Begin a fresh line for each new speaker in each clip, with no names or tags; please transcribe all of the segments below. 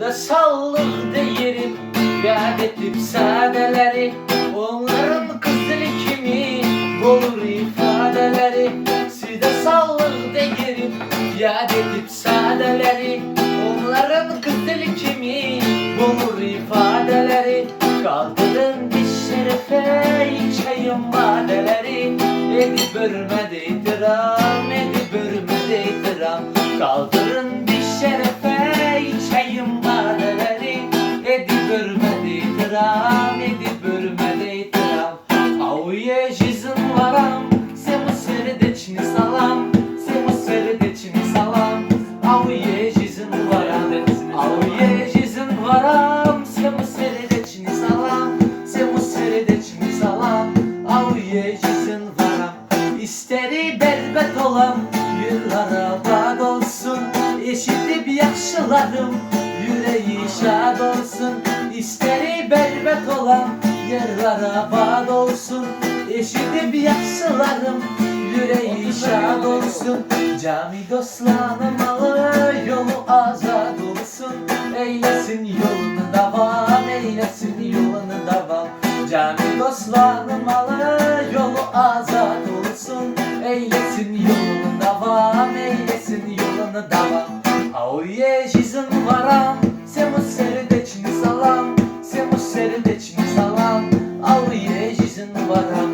Suda sallık değerim Yad edip sadeleri Onların kızılı kimi Olur ifadeleri. Suda sallık değerim Yad edip sadeleri Onların kızılı kimi Olur ifadeleri. Kaldırın bir şerefe içeyim vadeleri Edip örmedi itiram Edip Edip örmedi itiram Edip örmedi itiram Avuye jizin varam Semu serideçini salam Semu serideçini salam. Avuye jizin varam Avuye jizin varam Semu serideçini salam Semu serideçini salam. Avuye jizin varam İsteri belbet olam Yıllara bad olsun. Eşitip yaşlılarım Yüreği şad olsun Belbet olan Yerlara bad olsun. Eşitip yaşlılarım Yüreği şad olsun. Cami dostlarım alır Yolu azad olsun. Eylesin yolunu devam Eylesin yolunu devam. Cami dostlarım alır Yolu azad olsun. Eylesin yolunu devam Eylesin yolunu devam. Auye jizin salam Auye jizin varam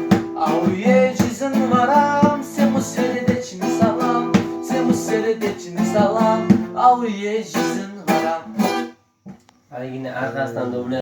jizin varam. Semu serideçini salam Semu serideçini salam. Auye jizin varam.
Hani yine arkasından duble